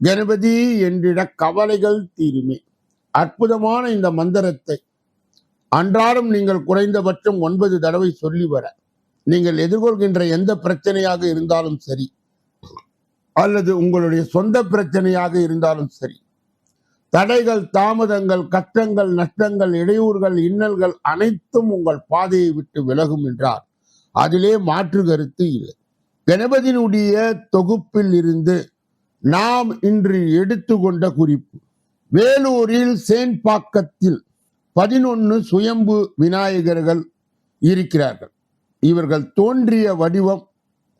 கணபதி என்றிட கவலைகள் தீருமே. அற்புதமான இந்த மந்திரத்தை அன்றாடம் நீங்கள் குறைந்தபட்சம் ஒன்பது தடவை சொல்லி வர. நீங்கள் எதிர்கொள்கின்ற எந்த பிரச்சனையாக இருந்தாலும் சரி அல்லது உங்களுடைய சொந்த பிரச்சனையாக இருந்தாலும் சரி தடைகள் தாமதங்கள் கஷ்டங்கள் நஷ்டங்கள் இடையூறுகள் இன்னல்கள் அனைத்தும் உங்கள் பாதையை விட்டு விலகும் என்றார். அதிலே மாற்று கருத்து இல்லை. கணபதியினுடைய தொகுப்பில் இருந்து நாம் இன்று எடுத்துக்கொண்ட குறிப்பு. வேலூரில் சேன்பாக்கத்தில் பதினொன்னு சுயம்பு விநாயகர்கள் இருக்கிறார்கள். இவர்கள் தோன்றிய வடிவம்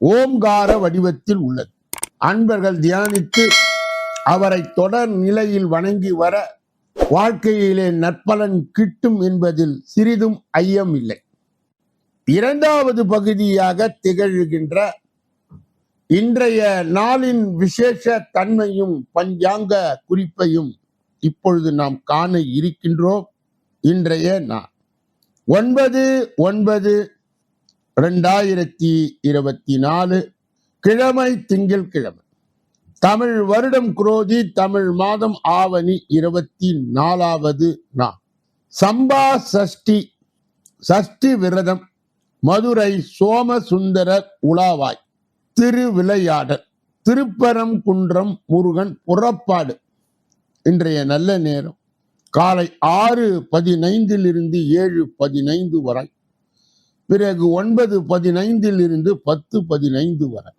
ஓம்கார வடிவத்தில் உள்ளது. அன்பர்கள் தியானித்து அவரை தொடர் நிலையில் வணங்கி வர வாழ்க்கையிலே நற்பலன் கிட்டும் என்பதில் சிறிதும் ஐயம் இல்லை இரண்டாவது பகுதியாக திகழ்கின்ற இன்றைய நாளின் விசேஷ தன்மையும் பஞ்சாங்க குறிப்பையும் இப்பொழுது நாம் காண இருக்கின்றோம். இன்றைய நாள். ஒன்பது ஒன்பது ரெண்டாயிரத்தி இருபத்தி நாலு. கிழமை திங்கள் கிழமை. தமிழ் வருடம் குரோதி தமிழ் மாதம் ஆவணி இருபத்தி நாலாவது நாள். சம்பா சஷ்டி சஷ்டி விரதம் மதுரை சோமசுந்தரர் உலாவாய். திருவிளையாடல் திருப்பரங்குன்றம் முருகன் புறப்பாடு. இன்றைய நல்ல நேரம். காலை ஆறு பதினைந்தில் இருந்து ஏழு பதினைந்து வரை. பிறகு ஒன்பது பதினைந்தில் இருந்து பத்து பதினைந்து வரை.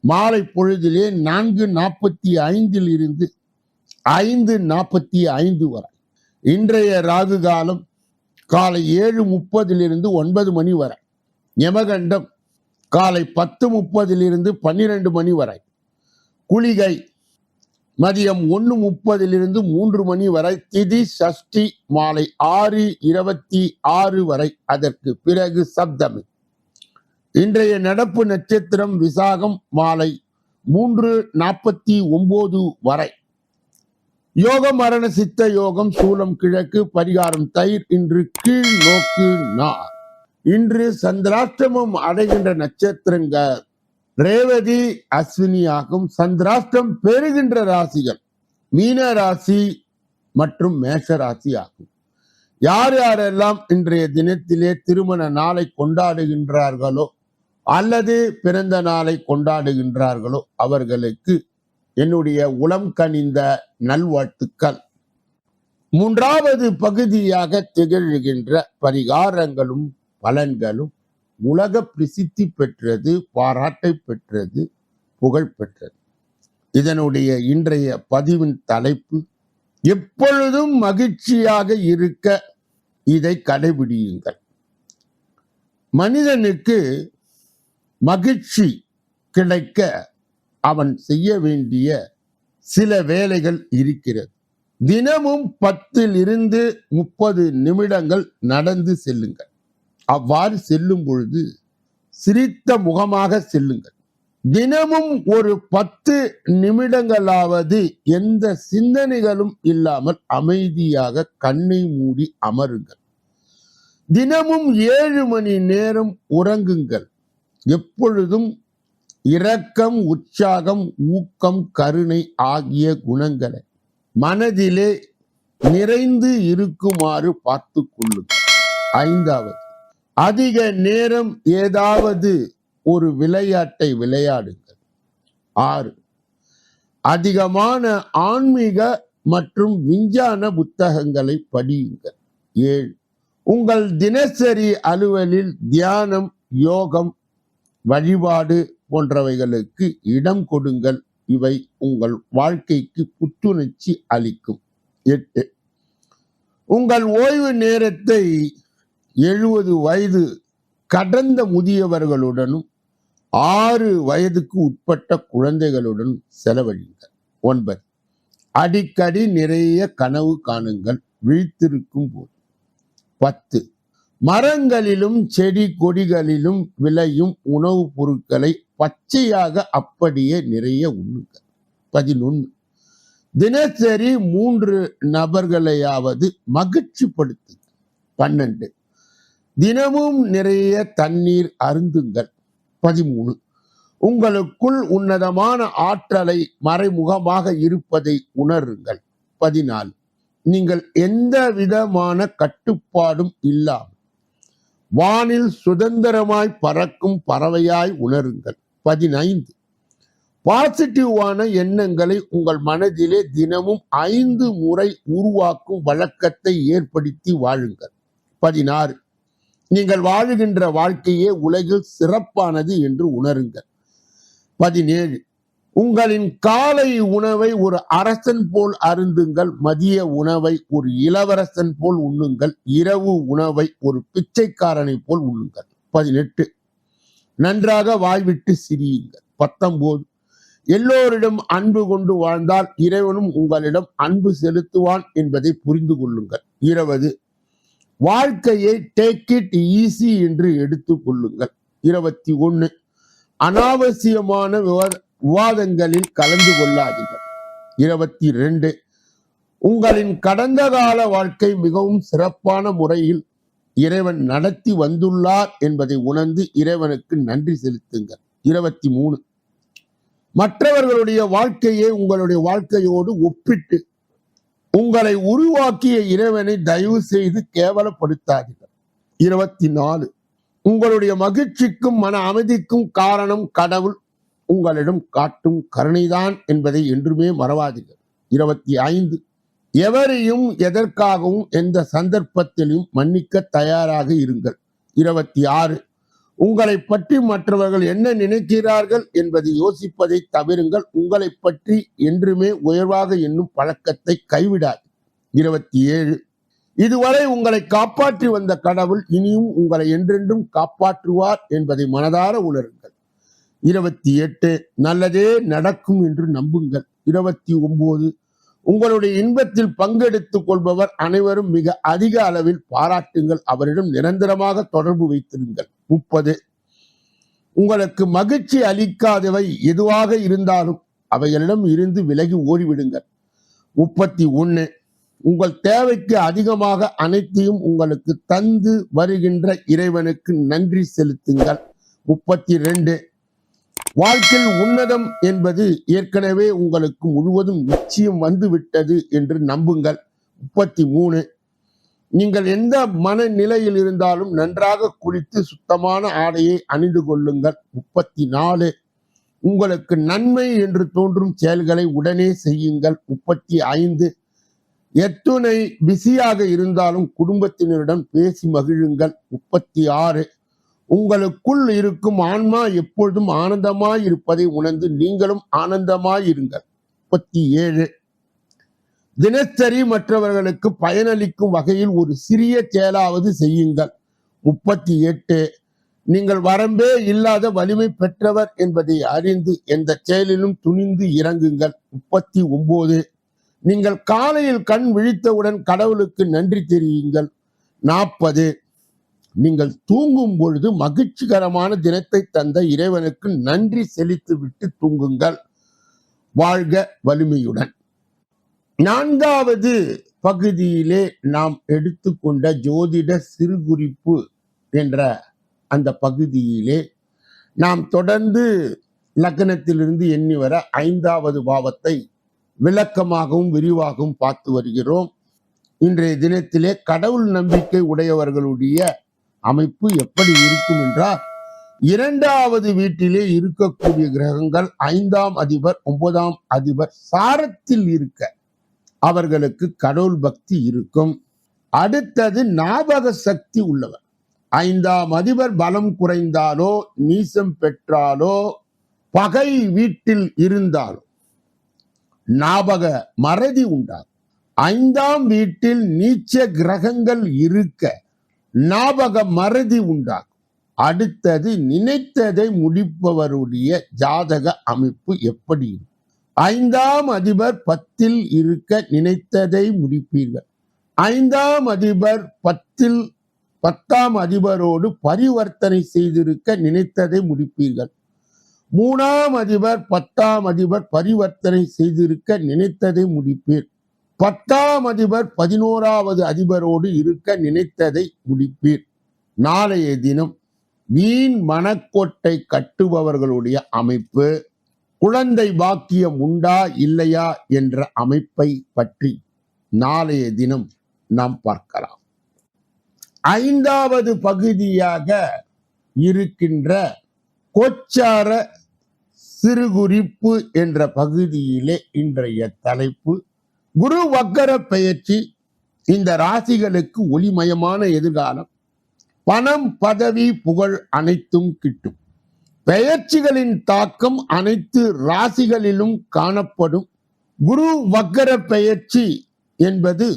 மாலை பொழுதிலே நான்கு நாற்பத்தி ஐந்தில் இருந்து ஐந்து நாற்பத்தி ஐந்து வரை. இன்றைய ராகு காலம் காலை ஏழு முப்பதிலிருந்து ஒன்பது மணி வரை. யமகண்டம் காலை பத்து முப்பதிலிருந்து பன்னிரண்டு மணி வரை. குளிகை மதியம் ஒன்று முப்பதிலிருந்து மூன்று மணி வரை. திதி சஷ்டி மாலை ஆறு இருபத்தி ஆறு வரை. அதற்கு பிறகு சப்தமி. இன்றைய நடப்பு நட்சத்திரம் விசாகம் மாலை மூன்று நாற்பத்தி ஒன்பது வரை. யோக மரண சித்த யோகம் சூலம் கிழக்கு பரிகாரம் தயிர் இன்று கீழ் நோக்கு நார். இன்று சந்திராஷ்டமம் அடைகின்ற நட்சத்திரங்கள் ரேவதி அஸ்வினி ஆகும். சந்திராஷ்டம் பெறுகின்ற ராசிகள் மீன ராசி மற்றும் மேஷ ராசி ஆகும். யார் யாரெல்லாம் இன்றைய தினத்திலே திருமண நாளை கொண்டாடுகின்றார்களோ அல்லது பிறந்த நாளை கொண்டாடுகின்றார்களோ அவர்களுக்கு என்னுடைய உளம் கனிந்த நல்வாழ்த்துக்கள். மூன்றாவது பகுதியாக திகழ்கின்ற பரிகாரங்களும் பலன்களும் உலக பிரசித்தி பெற்றது பாராட்டை பெற்றது புகழ் பெற்றது. இதனுடைய இன்றைய பதிவின் தலைப்பு எப்பொழுதும் மகிழ்ச்சியாக இருக்க இதை கடைபிடியுங்கள். மனிதனுக்கு மகிழ்ச்சி கிடைக்க அவன் செய்ய வேண்டிய சில வேலைகள் இருக்கிறது. தினமும் பத்தில் இருந்து முப்பது நிமிடங்கள் நடந்து செல்லுங்கள். அவ்வாறு செல்லும் பொழுது சிரித்த முகமாக செல்லுங்கள். தினமும் ஒரு பத்து நிமிடங்களாவது எந்த சிந்தனைகளும் இல்லாமல் அமைதியாக கண்ணை மூடி அமருங்கள். தினமும் ஏழு மணி நேரம் உறங்குங்கள். எப்பொழுதும் இரக்கம் உற்சாகம் ஊக்கம் கருணை ஆகிய குணங்களை மனதிலே நிறைந்து இருக்குமாறு பார்த்து கொள்ளுங்கள். ஐந்தாவது அதிக நேரம் ஏதாவது ஒரு விளையாட்டை விளையாடுங்கள். ஆறு அதிகமான ஆன்மீக மற்றும் விஞ்ஞான புத்தகங்களை படியுங்கள். ஏழு உங்கள் தினசரி அலுவலில் தியானம் யோகம் வழிபாடு போன்றவைகளுக்கு இடம் கொடுங்கள். இவை உங்கள் வாழ்க்கைக்கு புத்துணர்ச்சி அளிக்கும். எட்டு உங்கள் ஓய்வு நேரத்தை எழுபது வயது கடந்த முதியவர்களுடனும் ஆறு வயதுக்கு உட்பட்ட குழந்தைகளுடன் செலவழிங்கள் ஒன்பது அடிக்கடி நிறைய கனவு காணுங்கள் விழித்திருக்கும் போது. பத்து மரங்களிலும் செடி கொடிகளிலும் விளையும் உணவுப் பொருட்களை பச்சையாக அப்படியே நிறைய உண்ணுங்கள். பதினொன்று தினசரி மூன்று நபர்களையாவது மகிழ்ச்சிப்படுத்துங்கள். பன்னெண்டு தினமும் நிறைய தண்ணீர் அருந்துங்கள். பதிமூணு. உங்களுக்குள் உன்னதமான ஆற்றலை மறைமுகமாக இருப்பதை உணருங்கள். பதினாலு. நீங்கள் எந்த விதமான கட்டுப்பாடும் இல்லாமல் வானில் சுதந்திரமாய் பறக்கும் பறவையாய் உணருங்கள். பதினைந்து. பாசிட்டிவான எண்ணங்களை உங்கள் மனதிலே தினமும் ஐந்து முறை உருவாக்கும் வழக்கத்தை ஏற்படுத்தி வாழுங்கள். பதினாறு. நீங்கள் வாழுகின்ற வாழ்க்கையே உலகில் சிறப்பானது என்று உணருங்கள். பதினேழு உங்களின் காலை உணவை ஒரு அரசன் போல் அருந்துங்கள் மதிய உணவை ஒரு இளவரசன் போல் உண்ணுங்கள் இரவு உணவை ஒரு பிச்சைக்காரனை போல் உண்ணுங்கள். பதினெட்டு நன்றாக வாய்விட்டு சிரியுங்கள். பத்தொன்பது எல்லோரிடம் அன்பு கொண்டு வாழ்ந்தால் இறைவனும் உங்களிடம் அன்பு செலுத்துவான் என்பதை புரிந்து கொள்ளுங்கள். இருபது வாழ்க்கையை டேக் இட் ஈஸி என்று எடுத்து கொள்ளுங்கள். இருபத்தி ஒன்று அனாவசியமான விவாதங்களில் கலந்து கொள்ளாதீர்கள். இருபத்தி ரெண்டு. உங்களின் கடந்த கால வாழ்க்கை மிகவும் சிறப்பான முறையில் இறைவன் நடத்தி வந்துள்ளார் என்பதை உணர்ந்து இறைவனுக்கு நன்றி செலுத்துங்கள். இருபத்தி மூணு. மற்றவர்களுடைய வாழ்க்கையை உங்களுடைய வாழ்க்கையோடு ஒப்பிட்டு உங்களை உருவாக்கிய இறைவனை தயவு செய்து கேவலப்படுத்தாதீர்கள். இருபத்தி நாலு உங்களுடைய மகிழ்ச்சிக்கும் மன அமைதிக்கும் காரணம் கடவுள் உங்களிடம் காட்டும் கருணைதான் என்பதை என்றுமே மறவாதீர்கள். இருபத்தி ஐந்து எவரையும் எதற்காகவும் எந்த சந்தர்ப்பத்திலும் மன்னிக்க தயாராக இருங்கள். இருபத்தி ஆறு உங்களை பற்றி மற்றவர்கள் என்ன நினைக்கிறார்கள் என்பதை யோசிப்பதை தவிருங்கள். உங்களை பற்றி என்றுமே உயர்வாக என்னும் பழக்கத்தை கைவிடாது. இருபத்தி ஏழு இதுவரை உங்களை காப்பாற்றி வந்த கடவுள் இனியும் உங்களை என்றென்றும் காப்பாற்றுவார் என்பதை மனதார உணருங்கள். இருபத்தி எட்டு நல்லதே நடக்கும் என்று நம்புங்கள். இருபத்தி ஒன்பது உங்களுடைய இன்பத்தில் பங்கெடுத்துக் கொள்பவர் அனைவரும் மிக அதிக அளவில் பாராட்டுங்கள். அவரிடம் நிரந்தரமாக தொடர்பு வைத்திருங்கள். முப்பது. உங்களுக்கு மகிழ்ச்சி அளிக்காதவை எதுவாக இருந்தாலும் அவைகளிடம் இருந்து விலகி ஓடிவிடுங்கள். முப்பத்தி ஒன்று உங்கள் தேவைக்கு அதிகமாக அனைத்தையும் உங்களுக்கு தந்து வருகின்ற இறைவனுக்கு நன்றி செலுத்துங்கள். முப்பத்தி ரெண்டு. வாழ்க்கையில் உன்னதம் என்பது ஏற்கனவே உங்களுக்கு முழுவதும் நிச்சயம் வந்துவிட்டது என்று நம்புங்கள். முப்பத்தி மூணு. நீங்கள் எந்த மனநிலையில் இருந்தாலும் நன்றாக குளித்து சுத்தமான ஆடையை அணிந்து கொள்ளுங்கள். முப்பத்தி நாலு உங்களுக்கு நன்மை என்று தோன்றும் செயல்களை உடனே செய்யுங்கள். முப்பத்தி ஐந்து எத்துணை பிஸியாக இருந்தாலும் குடும்பத்தினரிடம் பேசி மகிழுங்கள். முப்பத்தி ஆறு உங்களுக்குள் இருக்கும் ஆன்மா எப்பொழுதும் ஆனந்தமாய் இருப்பதை உணர்ந்து நீங்களும் ஆனந்தமாய் இருங்கள். முப்பத்தி ஏழு தினசரி மற்றவர்களுக்கு பயனளிக்கும் வகையில் ஒரு சிறிய செயலாவது செய்யுங்கள். முப்பத்தி எட்டு நீங்கள் வரம்பே இல்லாத வலிமை பெற்றவர் என்பதை அறிந்து எந்த செயலிலும் துணிந்து இறங்குங்கள். முப்பத்தி ஒன்பது நீங்கள் காலையில் கண் விழித்தவுடன் கடவுளுக்கு நன்றி தெரியுங்கள் நாற்பது நீங்கள் தூங்கும் பொழுது மகிழ்ச்சிகரமான தினத்தை தந்த இறைவனுக்கு நன்றி செலுத்திவிட்டு தூங்குங்கள். வாழ்க வலிமையுடன். நான்காவது பகுதியிலே நாம் எடுத்துக்கொண்ட ஜோதிட சிறுகுறிப்பு என்ற அந்த பகுதியிலே நாம் தொடர்ந்து லக்னத்திலிருந்து எண்ணி வர ஐந்தாவது பாவத்தை விளக்கமாகவும் விரிவாகவும் பார்த்து வருகிறோம். இன்றைய தினத்திலே கடவுள் நம்பிக்கை உடையவர்களுடைய அமைப்பு எப்படி இருக்கும் என்றால் இரண்டாவது வீட்டிலே இருக்கக்கூடிய கிரகங்கள் ஐந்தாம் அதிபர் ஒன்பதாம் அதிபர் சாரத்தில் இருக்க அவர்களுக்கு கடவுள் பக்தி இருக்கும். அடுத்தது ஞாபக சக்தி உள்ளவர். ஐந்தாம் அதிபர் பலம் குறைந்தாலோ நீசம் பெற்றாலோ பகை வீட்டில் இருந்தாலோ ஞாபக மறதி உண்டாகும். ஐந்தாம் வீட்டில் நீச்ச கிரகங்கள் இருக்க ஞாபக மறதி உண்டாகும். அடுத்தது நினைத்ததை முடிப்பவருடைய ஜாதக அமைப்பு எப்படி இருக்கும்? ஐந்தாம் அதிபர் பத்தில் இருக்க நினைத்ததை முடிப்பீர்கள். ஐந்தாம் அதிபர் பத்தில் பத்தாம் அதிபரோடு பரிவர்த்தனை செய்திருக்க நினைத்ததை முடிப்பீர்கள். மூணாம் அதிபர் பத்தாம் அதிபர் பரிவர்த்தனை செய்திருக்க நினைத்ததை முடிப்பீர். பத்தாம் அதிபர் பதினோராவது அதிபரோடு இருக்க நினைத்ததை முடிப்பீர். நாளைய தினம் வீண் மனக்கோட்டை கட்டுபவர்களுடைய அமைப்பு குழந்தை பாக்கியம் உண்டா இல்லையா என்ற அமைப்பை பற்றி நாளைய தினம் நாம் பார்க்கலாம். ஐந்தாவது பகுதியாக இருக்கின்ற கோச்சார சிறுகுறிப்பு என்ற பகுதியிலே இன்றைய தலைப்பு குரு வக்கர பெயர்ச்சி இந்த ராசிகளுக்கு ஒளிமயமான எதிர்காலம். பணம் பதவி புகழ் அனைத்தும் கிட்டும். பெயர்ச்சிகளின் தாக்கம் அனைத்து ராசிகளிலும் காணப்படும். குரு வக்கர பெயர்ச்சி என்பது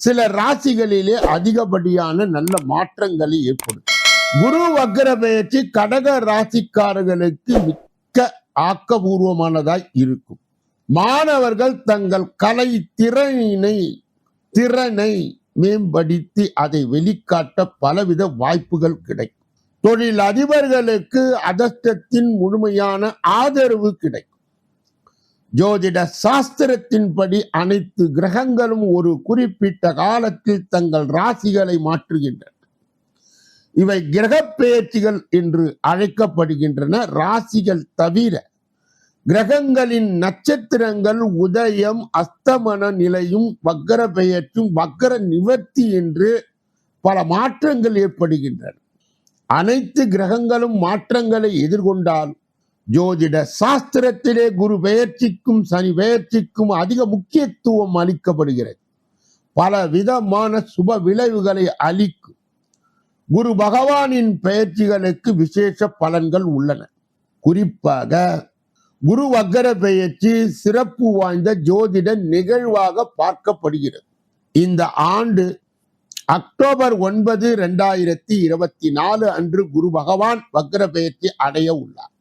சில ராசிகளிலே அதிகப்படியான நல்ல மாற்றங்களை ஏற்படுத்தும் குரு வக்கர பெயர்ச்சி கடக ராசிக்காரர்களுக்கு மிக்க ஆக்கபூர்வமானதாய் இருக்கும். மாணவர்கள் தங்கள் கலை திறனை திறனை மேம்படுத்தி அதை வெளிக்காட்ட பலவித வாய்ப்புகள் கிடைக்கும். தொழில் அதிபர்களுக்கு அதஸ்தத்தின் முழுமையான ஆதரவு கிடைக்கும். ஜோதிட சாஸ்திரத்தின்படி அனைத்து கிரகங்களும் ஒரு குறிப்பிட்ட காலத்தில் தங்கள் ராசிகளை மாற்றுகின்றன. இவை கிரக பெயர்ச்சிகள் என்று அழைக்கப்படுகின்றன. ராசிகள் தவிர கிரகங்களின் நட்சத்திரங்கள் உதயம் அஸ்தமன நிலையும் வக்கர பெயர்ச்சும் வக்கர நிவர்த்தி என்று பல மாற்றங்கள் ஏற்படுகின்றன. அனைத்து கிரகங்களும் மாற்றங்களை எதிர்கொண்டால் ஜோதிட சாஸ்திரத்திலே குரு பெயர்ச்சிக்கும் சனி பெயர்ச்சிக்கும் அதிக முக்கியத்துவம் அளிக்கப்படுகிறது. பல விதமான சுப விளைவுகளை அளிக்கும். குரு பகவானின் பெயர்ச்சிகளுக்கு விசேஷ பலன்கள் உள்ளன. குறிப்பாக குரு வக்கர பெயர்ச்சி சிறப்பு வாய்ந்த ஜோதிட நிகழ்வாக பார்க்கப்படுகிறது. இந்த ஆண்டு அக்டோபர் ஒன்பது இரண்டாயிரத்தி இருபத்தி நாலு அன்று குரு பகவான் வக்ர பெயர்ச்சி அடைய உள்ளார்.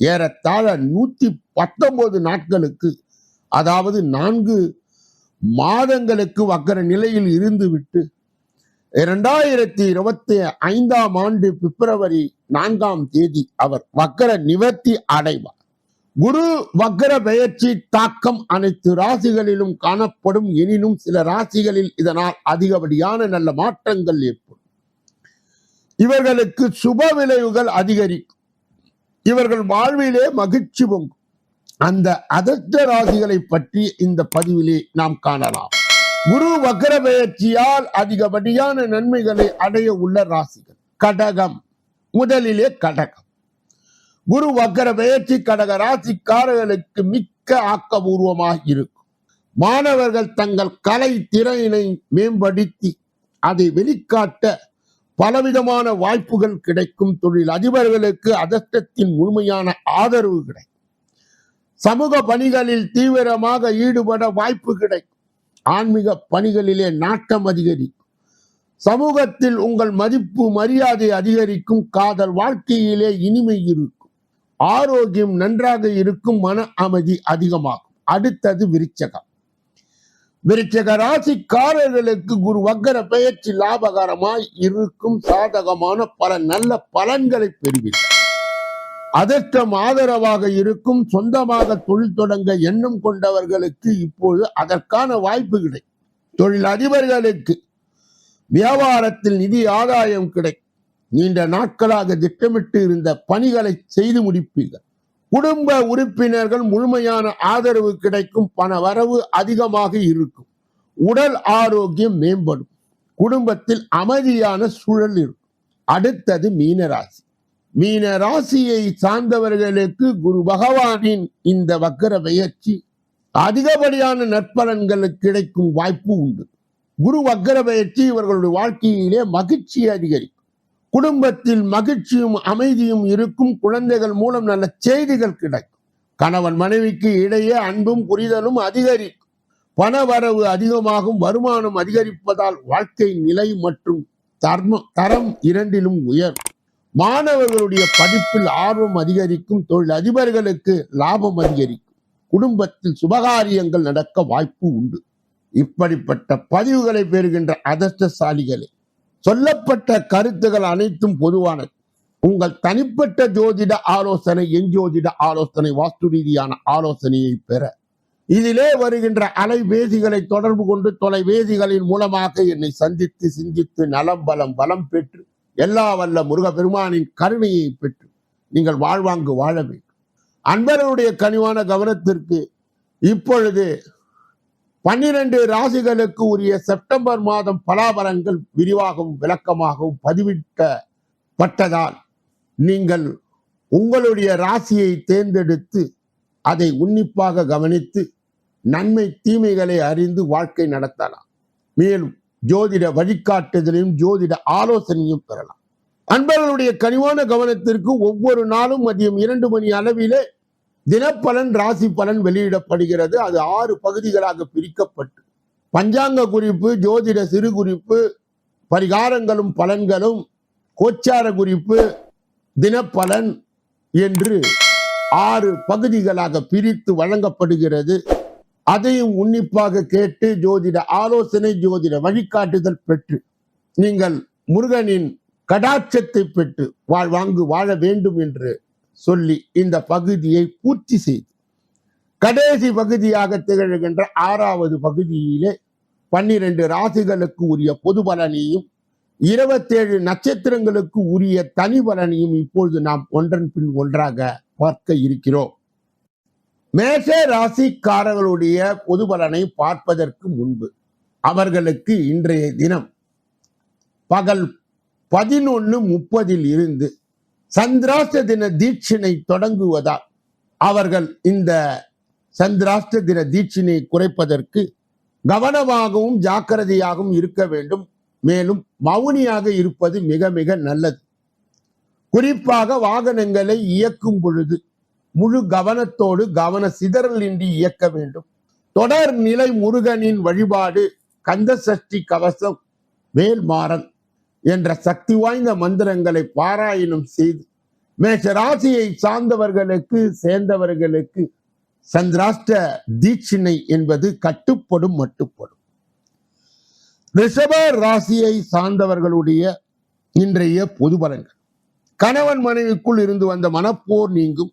ஏறத்தாழ நூத்தி பத்தொன்பது நாட்களுக்கு அதாவது நான்கு மாதங்களுக்கு வக்கர நிலையில் இருந்துவிட்டு இரண்டாயிரத்தி இருபத்தி ஐந்தாம் ஆண்டு பிப்ரவரி நான்காம் தேதி அவர் வக்கர நிவர்த்தி அடைவார். குரு வக்கர பெயர்ச்சி தாக்கம் அனைத்து ராசிகளிலும் காணப்படும். எனினும் சில ராசிகளில் இதனால் அதிகப்படியான நல்ல மாற்றங்கள் ஏற்படும். இவர்களுக்கு சுப விளைவுகள் அதிகரிக்கும். இவர்கள் வாழ்விலே மகிழ்ச்சி பொங்கும். அந்த அதிர்ஷ்ட ராசிகளை பற்றி இந்த பதிவிலே நாம் காணலாம். குரு வக்கர பெயர்ச்சியால் அதிகப்படியான நன்மைகளை அடைய உள்ள ராசிகள். கடகம். முதலிலே கடகம். குரு வக்கர பெயர்ச்சி கடக ராசிக்காரர்களுக்கு மிக்க ஆக்கபூர்வமாக இருக்கும். மாணவர்கள் தங்கள் கலை திறனை மேம்படுத்தி அதை வெளிக்காட்ட பலவிதமான வாய்ப்புகள் கிடைக்கும். தொழில் அதிபர்களுக்கு அதிர்ஷ்டத்தின் முழுமையான ஆதரவு கிடைக்கும். சமூக பணிகளில் தீவிரமாக ஈடுபட வாய்ப்பு கிடைக்கும். ஆன்மீக பணிகளிலே நாட்டம் அதிகரிக்கும். சமூகத்தில் உங்கள் மதிப்பு மரியாதை அதிகரிக்கும். காதல் வாழ்க்கையிலே இனிமை இருக்கும் ஆரோக்கியம் நன்றாக இருக்கும் மன அமைதி அதிகமாகும். அடுத்தது விருச்சகம். விருச்சக ராசிக்காரர்களுக்கு குரு வக்கர பெயர்ச்சி லாபகரமாய் இருக்கும் சாதகமான பல நல்ல பலன்களை பெறுவீர்கள். அதிர்ஷ்டம் ஆதரவாக இருக்கும் சொந்தமாக தொழில் தொடங்க எண்ணம் கொண்டவர்களுக்கு இப்போது அதற்கான வாய்ப்பு கிடைக்கும். தொழில் அதிபர்களுக்கு வியாபாரத்தில் நிதி ஆதாயம் கிடைக்கும். நீண்ட நாட்களாக திட்டமிட்டு இருந்த பணிகளை செய்து முடிப்பீர்கள். குடும்ப உறுப்பினர்கள் முழுமையான ஆதரவு கிடைக்கும் பண வரவு அதிகமாக இருக்கும். உடல் ஆரோக்கியம் மேம்படும். குடும்பத்தில் அமைதியான சூழல் இருக்கும். அடுத்தது மீனராசி. மீன ராசியை சார்ந்தவர்களுக்கு குரு பகவானின் இந்த வக்கர பெயர்ச்சி அதிகப்படியான நற்பலன்களுக்கு கிடைக்கும் வாய்ப்பு உண்டு. குரு வக்கர பெயர்ச்சி இவர்களுடைய வாழ்க்கையிலே மகிழ்ச்சி அதிகரிக்கும். குடும்பத்தில் மகிழ்ச்சியும் அமைதியும் இருக்கும் குழந்தைகள் மூலம் நல்ல செய்திகள் கிடைக்கும். கணவன் மனைவிக்கு இடையே அன்பும் புரிதலும் அதிகரிக்கும். பண வரவு அதிகமாகும் வருமானம் அதிகரிப்பதால் வாழ்க்கை நிலை மற்றும் தர்ம தரம் இரண்டிலும் உயரும். மாணவர்களுடைய படிப்பில் ஆர்வம் அதிகரிக்கும் தொழில் அதிபர்களுக்கு லாபம் அதிகரிக்கும். குடும்பத்தில் சுபகாரியங்கள் நடக்க வாய்ப்பு உண்டு. இப்படிப்பட்ட பதிவுகளை பெறுகின்ற அதிர்ஷ்டசாலிகளே சொல்லப்பட்ட கருத்துகள் அனைத்தும் பொதுவானது. உங்கள் தனிப்பட்ட ஜோதிட ஆலோசனை என் ஜோதிட ஆலோசனை வாஸ்து ரீதியான ஆலோசனையை பெற. இதிலே வருகின்ற அலைபேசிகளை தொடர்பு கொண்டு தொலைபேசிகளின் மூலமாக என்னை சந்தித்து சிந்தித்து நலம் பலம் பலம் பெற்று எல்லா வல்ல முருகபெருமானின் கருணையை பெற்று நீங்கள் வாழ்வாங்கு வாழ வேண்டும். அன்பர்களுடைய கனிவான கவனத்திற்கு இப்பொழுது பன்னிரண்டு ராசிகளுக்கு உரிய செப்டம்பர் மாதம் பலாபலன்கள் விரிவாகவும் விளக்கமாகவும் பதிவிட்டப்பட்டதால் நீங்கள் உங்களுடைய ராசியை தேர்ந்தெடுத்து அதை உன்னிப்பாக கவனித்து நன்மை தீமைகளை அறிந்து வாழ்க்கை நடத்தலாம். மேலும் ஜோதிட வழிகாட்டுதலையும் ஜோதிட ஆலோசனையும் பெறலாம். அன்பர்களுடைய கனிவான கவனத்திற்கு ஒவ்வொரு நாளும் மதியம் இரண்டு மணி அளவிலே தினப்பலன் ராசி பலன் வெளியிடப்படுகிறது. அது ஆறு பகுதிகளாக பிரிக்கப்பட்டு. பஞ்சாங்க குறிப்பு ஜோதிட சிறு குறிப்பு பரிகாரங்களும் பலன்களும் கோச்சார குறிப்பு தினப்பலன் என்று ஆறு பகுதிகளாக பிரித்து வழங்கப்படுகிறது. அதையும் உன்னிப்பாக கேட்டு ஜோதிட ஆலோசனை ஜோதிட வழிகாட்டுதல் பெற்று நீங்கள் முருகனின் கடாட்சத்தை பெற்று வாழ் வாங்கு வாழ வேண்டும் என்று சொல்லி இந்த பகுதியை பூர்த்தி செய்து கடைசி பகுதியாக திகழ்கின்ற ஆறாவது பகுதியிலே பன்னிரண்டு ராசிகளுக்கு உரிய பொது பலனையும் இருபத்தேழு நட்சத்திரங்களுக்கு உரிய தனி பலனையும் இப்பொழுது நாம் ஒன்றன் பின் ஒன்றாக பார்க்க இருக்கிறோம். மேஷ ராசிக்காரர்களுடைய பொது பலனை பார்ப்பதற்கு முன்பு அவர்களுக்கு இன்றைய தினம் பகல் பதினொன்னு முப்பதில் இருந்து சந்திராஷ்ட தின தீட்சினை தொடங்குவதால் அவர்கள் இந்த சந்திராஷ்ட தின தீட்சினை குறைப்பதற்கு கவனமாகவும் ஜாக்கிரதையாகவும் இருக்க வேண்டும். மேலும் மௌனியாக இருப்பது மிக மிக நல்லது. குறிப்பாக வாகனங்களை இயக்கும் பொழுது முழு கவனத்தோடு கவன சிதறலின்றி இயக்க வேண்டும். தொடர் நிலை முருகனின் வழிபாடு கந்த சஷ்டி கவசம் வேல்மாறன் என்ற சக்தி வாய்ந்த மந்திரங்களை பாராயணம் செய்து மேஷ ராசியை சார்ந்தவர்களுக்கு சேர்ந்தவர்களுக்கு சந்திராஷ்ட தீட்சிணை என்பது கட்டுப்படும் மட்டுப்படும். ரிஷப ராசியை சார்ந்தவர்களுடைய இன்றைய பொது பலன்கள். கணவன் மனைவிக்குள் இருந்து வந்த மனப்போர் நீங்கும்.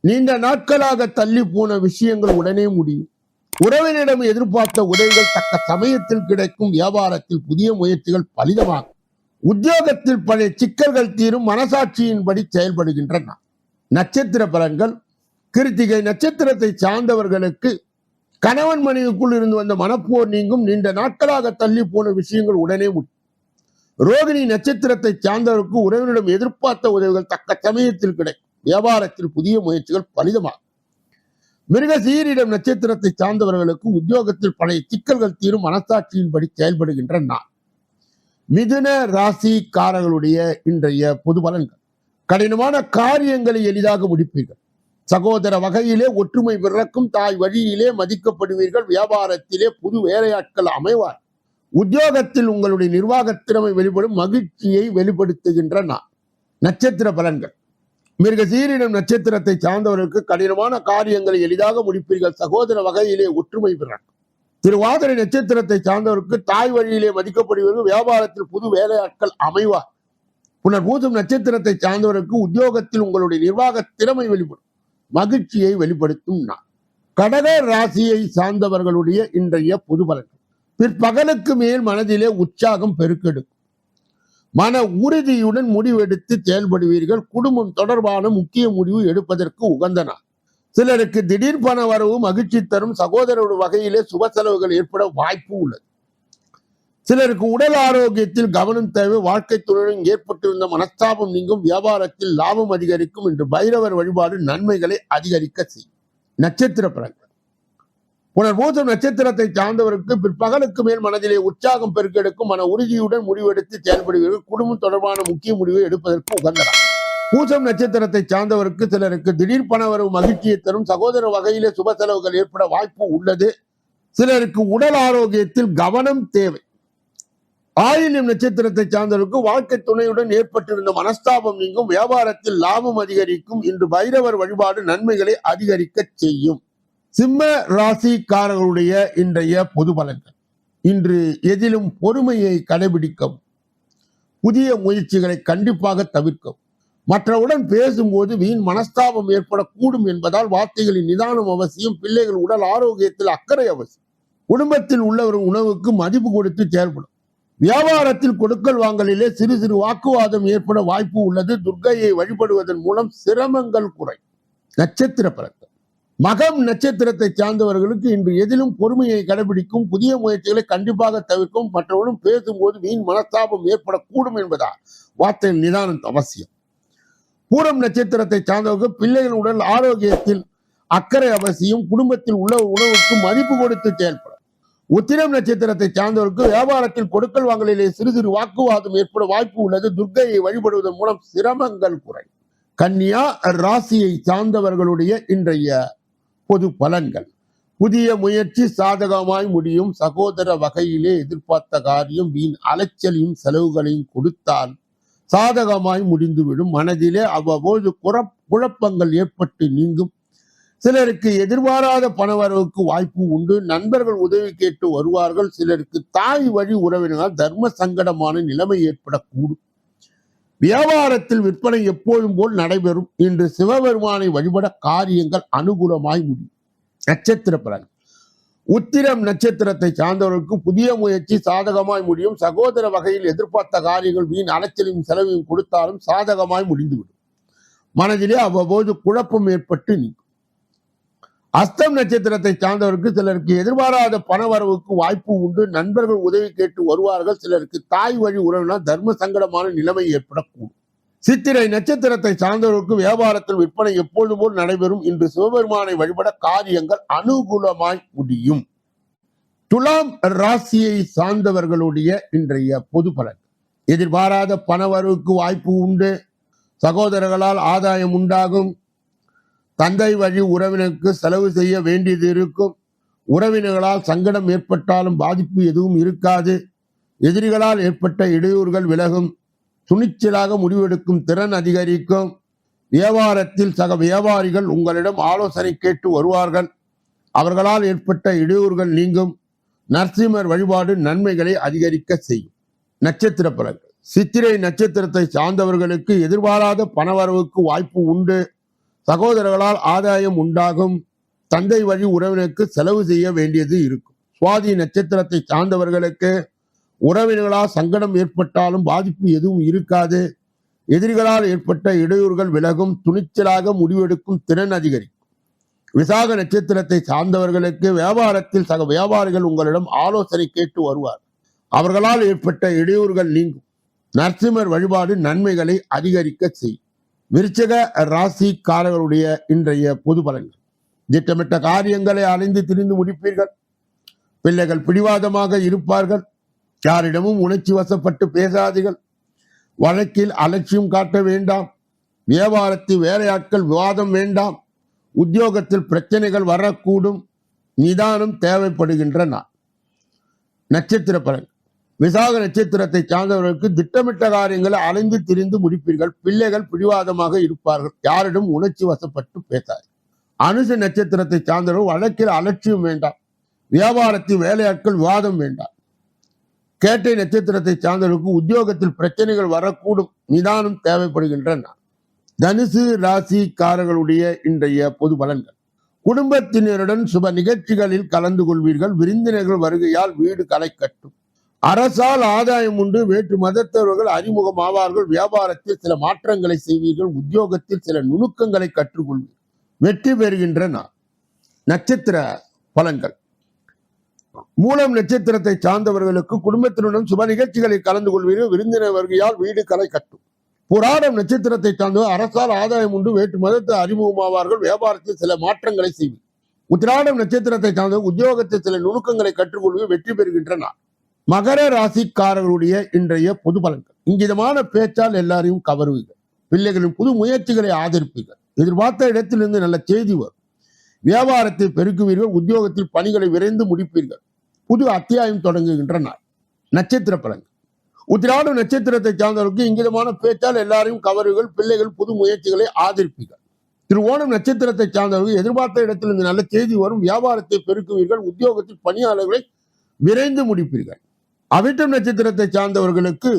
நீண்ட நாட்களாக தள்ளி போன விஷயங்கள் உடனே முடியும். உறவினிடம் எதிர்பார்த்த உதவிகள் தக்க சமயத்தில் கிடைக்கும். வியாபாரத்தில் புதிய முயற்சிகள் பலிதமாகும். உத்தியோகத்தில் பழைய சிக்கல்கள் தீரும். மனசாட்சியின்படி செயல்படுகின்றன. நட்சத்திர பலன்கள். கிருத்திகை நட்சத்திரத்தை சார்ந்தவர்களுக்கு கணவன் மனைவிக்குள் இருந்து வந்த மனப்போர் நீங்கும். நீண்ட நாட்களாக தள்ளி போன விஷயங்கள் உடனே முடியும் ரோகிணி நட்சத்திரத்தை சார்ந்தவருக்கு உறவினிடம் எதிர்பார்த்த உதவிகள் தக்க சமயத்தில் கிடைக்கும். வியாபாரத்தில் புதிய முயற்சிகள் பலிதமாகும். மிருக சீரிடம் நட்சத்திரத்தை சார்ந்தவர்களுக்கு உத்தியோகத்தில் பழைய சிக்கல்கள் தீரும் மனசாட்சியின்படி செயல்படுகின்ற நாள் மிதுன ராசிக்காரர்களுடைய இன்றைய பொது பலன்கள். கடினமான காரியங்களை எளிதாக முடிப்பீர்கள். சகோதர வகையிலே ஒற்றுமை பிறக்கும் தாய் வழியிலே மதிக்கப்படுவீர்கள். வியாபாரத்திலே புது வேலையாட்கள் அமைவார். உத்தியோகத்தில் உங்களுடைய நிர்வாக திறமை வெளிப்படும் மகிழ்ச்சியை வெளிப்படுத்துகின்ற நான் நட்சத்திர பலன்கள். மிருக நட்சத்திரத்தை சார்ந்தவர்களுக்கு கடினமான காரியங்களை எளிதாக முடிப்பீர்கள். சகோதர வகையிலே ஒற்றுமை பிறக்கும் திருவாதிரை நட்சத்திரத்தை சார்ந்தவருக்கு தாய் வழியிலே மதிக்கப்படுவது வியாபாரத்தில் புது வேலையாட்கள் அமைவார் புனர் பூசம் நட்சத்திரத்தை சார்ந்தவருக்கு உத்தியோகத்தில் உங்களுடைய நிர்வாக திறமை வெளிப்படும். மகிழ்ச்சியை வெளிப்படுத்தும் நான் கடக ராசியை சார்ந்தவர்களுடைய இன்றைய பொது பலன் பிற்பகலுக்கு மேல் மனதிலே உற்சாகம் பெருக்கெடுக்கும். மன உறுதியுடன் முடிவெடுத்து செயல்படுவீர்கள். குடும்பம் தொடர்பான முக்கிய முடிவு எடுப்பதற்கு உகந்த நாள் சிலருக்கு திடீர் பண வரவு மகிழ்ச்சி தரும் சகோதரர் வகையிலே சுப செலவுகள் ஏற்பட வாய்ப்பு உள்ளது. சிலருக்கு உடல் ஆரோக்கியத்தில் கவனம் தேவை வாழ்க்கை துறையுடன் ஏற்பட்டிருந்த மனஸ்தாபம் நீங்கும் வியாபாரத்தில் லாபம் அதிகரிக்கும் என்று பைரவர் வழிபாடு நன்மைகளை அதிகரிக்க செய்யும். நட்சத்திர பிறகு புனர்பூசம் நட்சத்திரத்தை சார்ந்தவருக்கு பிற்பகலுக்கு மேல் மனதிலே உற்சாகம் பெருக்கெடுக்கும் மன உறுதியுடன் முடிவெடுத்து செயல்படுவீர்கள். குடும்பம் தொடர்பான முக்கிய முடிவை எடுப்பதற்கு உகந்தனர் பூசம் நட்சத்திரத்தை சார்ந்தவருக்கு சிலருக்கு திடீர் பண வரவு மகிழ்ச்சியை தரும் சகோதர வகையிலே சுப செலவுகள் ஏற்பட வாய்ப்பு உள்ளது. சிலருக்கு உடல் ஆரோக்கியத்தில் கவனம் தேவை. ஆயில்யம் நட்சத்திரத்தை சார்ந்தவருக்கு வாழ்க்கை துணையுடன் ஏற்பட்டிருந்த மனஸ்தாபம் நீங்கும் வியாபாரத்தில் லாபம் அதிகரிக்கும் இன்று பைரவர் வழிபாடு நன்மைகளை அதிகரிக்க செய்யும். சிம்ம ராசிக்காரர்களுடைய இன்றைய பொது பலன்கள். இன்று எதிலும் பொறுமையை கடைபிடிக்கவும் புதிய முயற்சிகளை கண்டிப்பாக தவிர்க்கவும் மற்றவுடன் பேசும்போது வீண் மனஸ்தாபம் ஏற்படக்கூடும் என்பதால் வார்த்தைகளின் நிதானம் அவசியம் பிள்ளைகள் உடல் ஆரோக்கியத்தில் அக்கறை அவசியம். குடும்பத்தில் உள்ளவர் உணவுக்கு மதிப்பு கொடுத்து செயல்படும். வியாபாரத்தில் கொடுக்கல் வாங்கலிலே சிறு சிறு வாக்குவாதம் ஏற்பட வாய்ப்பு உள்ளது. துர்க்கையை வழிபடுவதன் மூலம் சிரமங்கள் குறை நட்சத்திர பலன். மகம் நட்சத்திரத்தை சார்ந்தவர்களுக்கு இன்று எதிலும் பொறுமையை கடைபிடிக்கும் புதிய முயற்சிகளை கண்டிப்பாக தவிர்க்கும் மற்றவர்களும் பேசும்போது வீண் மனஸ்தாபம் ஏற்படக்கூடும் என்பதால் வார்த்தை நிதானம் அவசியம். பூரம் நட்சத்திரத்தை சார்ந்தவர்கள் பிள்ளைகள் உடல் ஆரோக்கியத்தில் அக்கறை அவசியம் குடும்பத்தில் உள்ள உணவுக்கு மதிப்பு கொடுத்து செயல்படும் உத்திரம் நட்சத்திரத்தை சார்ந்தவருக்கு வியாபாரத்தில் கொடுக்கல் வாங்கலிலே சிறு சிறு வாக்குவாதம் ஏற்பட வாய்ப்பு உள்ளது. துர்க்கையை வழிபடுவதன் மூலம் சிரமங்கள் குறை கன்னியா ராசியை சார்ந்தவர்களுடைய இன்றைய பொது பலன்கள். புதிய முயற்சி சாதகமாய் முடியும். சகோதர வகையிலே எதிர்பார்த்த காரியம் வீண் அலைச்சலையும் செலவுகளையும் கொடுத்தால் சாதகமாய் முடிந்துவிடும். மனதிலே அவ்வப்போது குறப் குழப்பங்கள் ஏற்பட்டு நீங்கும். சிலருக்கு எதிர்பாராத பணவரவுக்கு வாய்ப்பு உண்டு. நண்பர்கள் உதவி கேட்டு வருவார்கள். சிலருக்கு தாய் வழி உறவினரால் தர்ம சங்கடமான நிலைமை ஏற்படக்கூடும். வியாபாரத்தில் விற்பனை எப்போதும் போல் நடைபெறும். இன்று சிவபெருமானை வழிபட காரியங்கள் அனுகூலமாய் முடியும். நட்சத்திர பலன் உத்திரம் நட்சத்திரத்தை சார்ந்தவர்களுக்கு புதிய முயற்சி சாதகமாய் முடியும். சகோதர வகையில் எதிர்பார்த்த காரியங்கள் வீண் அலைச்சலையும் செலவையும் கொடுத்தாலும் சாதகமாய் முடிந்துவிடும். மனதிலே அவ்வப்போது குழப்பம் ஏற்பட்டு நீங்கும் அஸ்தம் நட்சத்திரத்தை சார்ந்தவருக்கு சிலருக்கு எதிர்பாராத பண வரவுக்கு வாய்ப்பு உண்டு. நண்பர்கள் உதவி கேட்டு வருவார்கள். சிலருக்கு தாய் வழி உறவினால் தர்ம சங்கடமான நிலைமை ஏற்படக்கூடும். சித்திரை நட்சத்திரத்தை சார்ந்தவருக்கு வியாபாரத்தில் விற்பனை எப்பொழுது போல் நடைபெறும். இன்று சிவபெருமானை வழிபட காரியங்கள் அனுகூலமாய் முடியும். துலாம் ராசியை சார்ந்தவர்களுடைய இன்றைய பொது பலன். எதிர்பாராத பணவரவுக்கு வாய்ப்பு உண்டு. சகோதரர்களால் ஆதாயம் உண்டாகும். தந்தை வழி உறவினருக்கு செலவு செய்ய வேண்டியது இருக்கும். உறவினர்களால் சங்கடம் ஏற்பட்டாலும் பாதிப்பு எதுவும் இருக்காது. எதிரிகளால் ஏற்பட்ட இடையூறுகள் விலகும். துணிச்சலாக முடிவெடுக்கும் திறன் அதிகரிக்கும். வியாபாரத்தில் சக வியாபாரிகள் உங்களிடம் ஆலோசனை கேட்டு வருவார்கள். அவர்களால் ஏற்பட்ட இடையூறுகள் நீங்கும். நரசிம்மர் வழிபாடு நன்மைகளை அதிகரிக்க செய்யும். நட்சத்திர பலன்கள். சித்திரை நட்சத்திரத்தை சார்ந்தவர்களுக்கு எதிர்பாராத பணவரவுக்கு வாய்ப்பு உண்டு. சகோதரர்களால் ஆதாயம் உண்டாகும். தந்தை வழி உறவினருக்கு செலவு செய்ய வேண்டியது இருக்கும். சுவாதி நட்சத்திரத்தை சார்ந்தவர்களுக்கு உறவினர்களால் சங்கடம் ஏற்பட்டாலும் பாதிப்பு எதுவும் இருக்காது. எதிரிகளால் ஏற்பட்ட இடையூறுகள் விலகும். துணிச்சலாக முடிவெடுக்கும் திறன் அதிகரிக்கும். விசாக நட்சத்திரத்தை சார்ந்தவர்களுக்கு வியாபாரத்தில் சக வியாபாரிகள் உங்களிடம் ஆலோசனை கேட்டு வருவார். அவர்களால் ஏற்பட்ட இடையூறுகள் நீங்கும். நரசிம்மர் வழிபாடு நன்மைகளை அதிகரிக்க செய்யும். விருச்சக ராசிக்காரர்களுடைய இன்றைய பொது பலன்கள். திட்டமிட்ட காரியங்களை அலைந்து திரிந்து முடிப்பீர்கள். பிள்ளைகள் பிடிவாதமாக இருப்பார்கள். யாரிடமும் உணர்ச்சி வசப்பட்டு பேசாதீர்கள். வழக்கில் அலட்சியம் காட்ட வேண்டாம். வியாபாரத்தில் வேலையாட்கள் விவாதம் வேண்டாம். உத்தியோகத்தில் பிரச்சனைகள் வரக்கூடும். நிதானம் தேவைப்படுகின்ற நாள் நட்சத்திர பலன். விசாக நட்சத்திரத்தை சார்ந்தவர்களுக்கு திட்டமிட்ட காரியங்களை அலைந்து திரிந்து முடிப்பீர்கள். பிள்ளைகள் பிடிவாதமாக இருப்பார்கள். யாரிடம் உணர்ச்சி வசப்பட்டு பேசாது அனுச நட்சத்திரத்தை சார்ந்தவர்கள் வழக்கில் அலட்சியம் வேண்டாம். வியாபாரத்தில் வேலையாட்கள் விவாதம் வேண்டாம். கேட்டை நட்சத்திரத்தை சார்ந்தவர்களுக்கு உத்தியோகத்தில் பிரச்சனைகள் வரக்கூடும். நிதானம் தேவைப்படுகின்றன. தனுசு ராசிக்காரர்களுடைய இன்றைய பொது பலன்கள். குடும்பத்தினருடன் சுப நிகழ்ச்சிகளில் கலந்து கொள்வீர்கள். விருந்தினர்கள் வருகையால் வீடு களை கட்டும். அரசால் ஆதாயம் உண்டு. வேற்று மதத்தவர்கள் அறிமுகம் ஆவார்கள் வியாபாரத்தில் சில மாற்றங்களை செய்வீர்கள். உத்தியோகத்தில் சில நுணுக்கங்களை கற்றுக்கொள்வீர்கள். வெற்றி பெறுகின்ற நட்சத்திர பலன்கள். மூலம் நட்சத்திரத்தை சார்ந்தவர்களுக்கு குடும்பத்தினுடன் சுப நிகழ்ச்சிகளில் கலந்து கொள்வீர்கள். விருந்தினர் வருகையால் வீடு கலை கட்டும். புராடம் நட்சத்திரத்தை சார்ந்தவர் அரசால் ஆதாயம் உண்டு. வேற்று மதத்தை அறிமுகமாவார்கள். வியாபாரத்தில் சில மாற்றங்களை செய்வீர்கள். உத்திராடம் நட்சத்திரத்தை சார்ந்தவர் உத்தியோகத்தில் சில நுணுக்கங்களை கற்றுக்கொள்வது வெற்றி பெறுகின்ற மகர ராசிக்காரர்களுடைய இன்றைய பொது பலன்கள். இங்கிதமான பேச்சால் எல்லாரையும் கவருவீர்கள். பிள்ளைகளின் புது முயற்சிகளை ஆதரிப்பீர்கள். எதிர்பார்த்த இடத்திலிருந்து நல்ல செய்தி வரும். வியாபாரத்தை பெருக்குவீர்கள். உத்தியோகத்தில் பணிகளை விரைந்து முடிப்பீர்கள். புது அத்தியாயம் தொடங்குகின்ற நாள். நட்சத்திர பலன்கள். உத்திராட நட்சத்திரத்தை சார்ந்தவருக்கு இங்கிதமான பேச்சால் எல்லாரையும் கவருகள் பிள்ளைகள் புது முயற்சிகளை ஆதரிப்பீர்கள். திருவோணம் நட்சத்திரத்தை சார்ந்தவர்கள் எதிர்பார்த்த இடத்திலிருந்து நல்ல செய்தி வரும். வியாபாரத்தை பெருக்குவீர்கள். உத்தியோகத்தில் பணியாளர்களை விரைந்து முடிப்பீர்கள். அவிட்டம் நட்சத்திரத்தை சார்ந்தவர்களுக்கு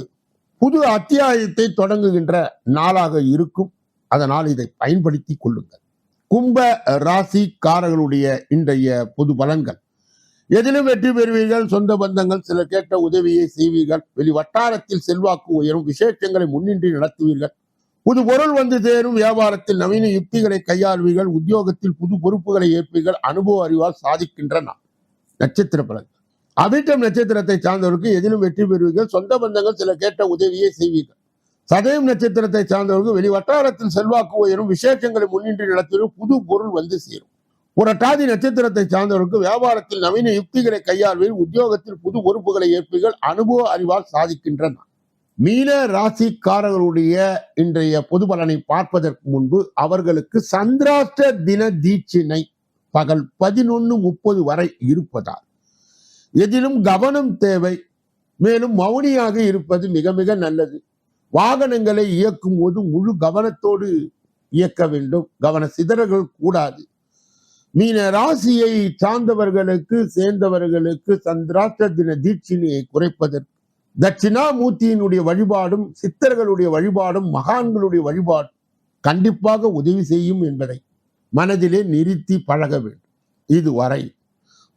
புது அத்தியாயத்தை தொடங்குகின்ற நாளாக இருக்கும். அதனால் இதை பயன்படுத்தி கொள்ளுங்கள். கும்ப ராசிக்காரர்களுடைய இன்றைய பொது பலன்கள். எதிலும் வெற்றி பெறுவீர்கள் சொந்த பந்தங்கள் சிலர் கேட்ட உதவியை செய்வீர்கள். வெளி வட்டாரத்தில் செல்வாக்கு உயரும் விசேஷங்களை முன்னின்றி நடத்துவீர்கள். புது பொருள் வந்து சேரும் வியாபாரத்தில் நவீன யுக்திகளை கையாளுவீர்கள் உத்தியோகத்தில் புது பொறுப்புகளை ஏற்பீர்கள் அனுபவ அறிவால் சாதிக்கின்ற நாள் நட்சத்திர பலன். அவிட்டம் நட்சத்திரத்தை சார்ந்தவருக்கு எதிலும் வெற்றி பெறுவீர்கள். சொந்த பந்தங்கள் சில கேட்ட உதவியை செய்வீர்கள். சதயம் நட்சத்திரத்தை சார்ந்தவர்கள் வெளி வட்டாரத்தில் செல்வாக்கு உயரும். விசேஷங்களை முன்னின்று நடத்திலும் புது பொருள் வந்து சேரும். புரட்டாதி நட்சத்திரத்தை சார்ந்தவருக்கு வியாபாரத்தில் நவீன யுக்திகளை கையாள்வீர்கள் உத்தியோகத்தில் புது பொறுப்புகளை ஏற்பீர்கள். அனுபவ அறிவால் சாதிக்கின்றன. மீன ராசிக்காரர்களுடைய இன்றைய பொது பலனை பார்ப்பதற்கு முன்பு அவர்களுக்கு சந்திராஷ்ட தின தீட்சினை பகல் பதினொன்னு முப்பது வரை இருப்பதால் எதிலும் கவனம் தேவை. மேலும் மௌனியாக இருப்பது மிக மிக நல்லது. வாகனங்களை இயக்கும் போது முழு கவனத்தோடு இயக்க வேண்டும். கவன சிதறல்கள் கூடாது. மீன ராசியை சார்ந்தவர்களுக்கு சேர்ந்தவர்களுக்கு சந்திராஷ்ட தின தீட்சினியை குறைப்பதற்கு தட்சிணாமூர்த்தியினுடைய வழிபாடும் சித்தர்களுடைய வழிபாடும் மகான்களுடைய வழிபாடும் கண்டிப்பாக உதவி செய்யும் என்பதை மனதிலே நிறுத்தி பழக வேண்டும். இதுவரை